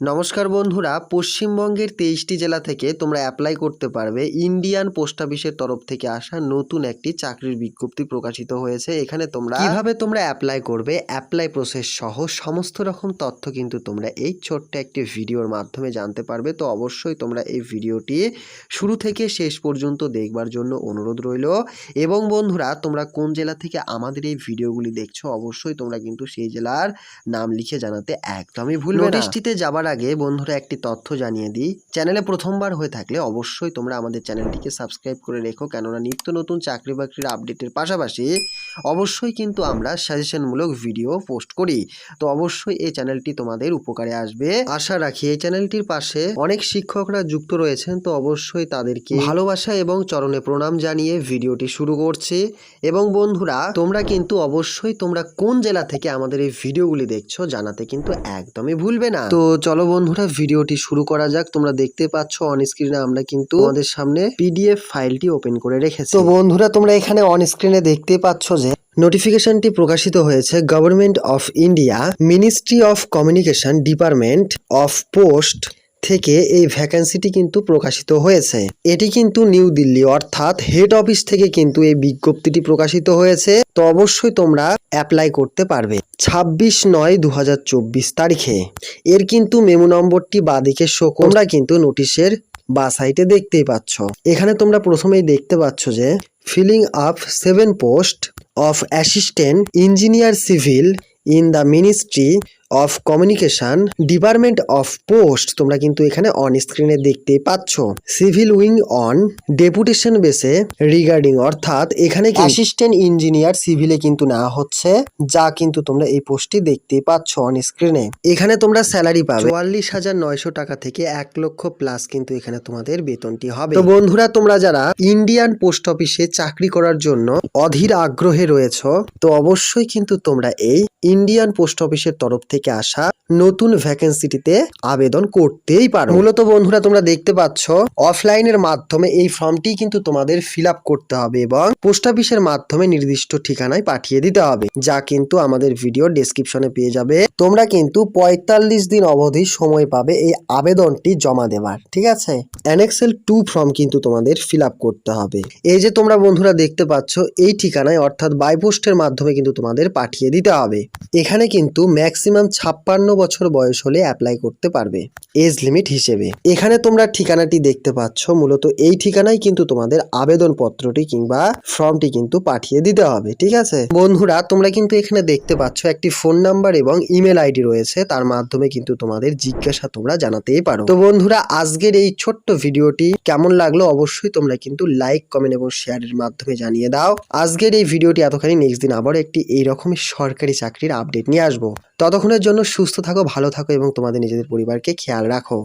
নমস্কার বন্ধুরা, পশ্চিমবঙ্গের তেইশটি জেলা থেকে তোমরা অ্যাপ্লাই করতে পারবে ইন্ডিয়ান পোস্ট অফিসের তরফ থেকে আসা নতুন একটি চাকরির বিজ্ঞপ্তি প্রকাশিত হয়েছে। এখানে তোমরা কীভাবে তোমরা অ্যাপ্লাই করবে অ্যাপ্লাই প্রসেস সহ সমস্ত রকম তথ্য কিন্তু তোমরা এই ছোট্ট একটি ভিডিওর মাধ্যমে জানতে পারবে। তো অবশ্যই তোমরা এই ভিডিওটি শুরু থেকে শেষ পর্যন্ত দেখবার জন্য অনুরোধ রইল। এবং বন্ধুরা, তোমরা কোন জেলা থেকে আমাদের এই ভিডিওগুলি দেখছ, অবশ্যই তোমরা কিন্তু সেই জেলার নাম লিখে জানাতে একদমই ভুলবে না। যাবার আগে বন্ধুরা একটি তথ্য জানিয়ে দিই। চ্যানেলে প্রথমবার হয়ে থাকলে অবশ্যই তোমরা আমাদের চ্যানেলটিকে সাবস্ক্রাইব করে রেখো, কেননা নিত্য নতুন চাকরি বাকরির আপডেটের পাশাপাশি অবশ্যই কিন্তু আমরা সাজেশনমূলক ভিডিও পোস্ট করি। তো অবশ্যই এই চ্যানেলটি তোমাদের উপকারে আসবে। আশা রাখি এই চ্যানেলটির পাশে অনেক শিক্ষকরা যুক্ত রয়েছেন, তো অবশ্যই তাদেরকে ভালোবাসা এবং চরণে প্রণাম জানিয়ে ভিডিওটি শুরু করছি। এবং বন্ধুরা, তোমরা কিন্তু অবশ্যই তোমরা কোন জেলা থেকে আমাদের এই ভিডিওগুলি দেখছ জানাতে কিন্তু একদমই ভুলবে না। তো চলো বন্ধুরা, ভিডিওটি শুরু করা যাক। তোমরা দেখতে পাচ্ছ অন স্ক্রিনে আমরা কিন্তু আমাদের সামনে পিডিএফ ফাইলটি ওপেন করে রেখেছি। তো বন্ধুরা, তোমরা এখানে অন স্ক্রিনে দেখতে পাচ্ছ যে নোটিফিকেশনটি প্রকাশিত হয়েছে government of India ministry of communication department of post থেকে এই ভ্যাকেন্সিটি কিন্তু প্রকাশিত হয়েছে। এটি কিন্তু নিউ দিল্লি অর্থাৎ হেড অফিস থেকে কিন্তু এই বিজ্ঞপ্তিটি প্রকাশিত হয়েছে। তো অবশ্যই তোমরা অ্যাপ্লাই করতে পারবে ছাব্বিশ নয় দু তারিখে। এর কিন্তু মেমো নম্বরটি বাদিকে শো তোমরা কিন্তু নোটিশের বা সাইটে দেখতেই পাচ্ছ। এখানে তোমরা প্রথমেই দেখতে পাচ্ছ যে filling up seven post of assistant engineer civil in the ministry of communication department of post তোমরা কিন্তু এখানে অন স্ক্রিনে দেখতে পাচ্ছ। সিভিল উইং অন ডেপুটেশন বেসে রিগার্ডিং অর্থাৎ এখানে অ্যাসিস্ট্যান্ট ইঞ্জিনিয়ার সিভিলে কিন্তু নেওয়া হচ্ছে, যা কিন্তু তোমরা এই পোস্টটি দেখতে পাচ্ছ অন স্ক্রিনে এখানে তোমরা স্যালারি পাবে চুয়াল্লিশ হাজার নয়শো টাকা থেকে এক লক্ষ প্লাস কিন্তু এখানে তোমাদের বেতনটি হবে। তো বন্ধুরা, তোমরা যারা ইন্ডিয়ান পোস্ট অফিসে চাকরি করার জন্য অধীর আগ্রহে রয়েছ, তো অবশ্যই কিন্তু তোমরা এই ইন্ডিয়ান পোস্ট অফিসের তরফ থেকে আসা নতুন ভ্যাকেন্সিটিতে আবেদন করতেই পারো। মূলত বন্ধুরা, তোমরা দেখতে পাচ্ছ অফলাইনের মাধ্যমে এই ফর্মটি কিন্তু তোমাদের ফিল করতে হবে এবং পোস্ট অফিসের মাধ্যমে নির্দিষ্ট ঠিকানায় পাঠিয়ে দিতে হবে, যা কিন্তু আমাদের ভিডিও ডেসক্রিপশনে পেয়ে যাবে। তোমরা কিন্তু পঁয়তাল্লিশ দিন অবধি সময় পাবে এই আবেদনটি জমা দেওয়ার ঠিক আছে? অ্যানেক্সেল টু ফর্ম কিন্তু তোমাদের ফিল করতে হবে। এই যে তোমরা বন্ধুরা দেখতে পাচ্ছ, এই ঠিকানায় অর্থাৎ বাই পোস্টের মাধ্যমে কিন্তু তোমাদের পাঠিয়ে দিতে হবে। এখানে কিন্তু ম্যাক্সিমাম ছাপ্পান্ন বছর বয়স হলে অ্যাপ্লাই করতে পারবে এজ লিমিট হিসেবে। এখানে তোমরা ঠিকানাটি দেখতে পাচ্ছ, মূলত এই ঠিকানায় কিন্তু তোমাদের আবেদনপত্রটি কিংবা ফর্মটি কিন্তু পাঠিয়ে দিতে হবে, ঠিক আছে? বন্ধুরা, তোমরা কিন্তু এখানে দেখতে পাচ্ছ একটি ফোন নাম্বার এবং ইমেল আইডি রয়েছে, তার মাধ্যমে কিন্তু তোমাদের জিজ্ঞাসা তোমরা জানাতেই পারো। তো বন্ধুরা, আজকের এই ছোট্ট ভিডিওটি কেমন লাগল অবশ্যই তোমরা কিন্তু লাইক কমেন্ট এবং শেয়ারের মাধ্যমে জানিয়ে দাও। আজকের এই ভিডিওটি এতখানি নেক্সট দিন আবার একটি এইরকমই সরকারি চাকরির আপডেট নিয়ে আসব। ততক্ষণের জন্য সুস্থ থাকো, ভালো থাকো এবং তোমাদের নিজেদের পরিবারকে খেয়াল রাখো।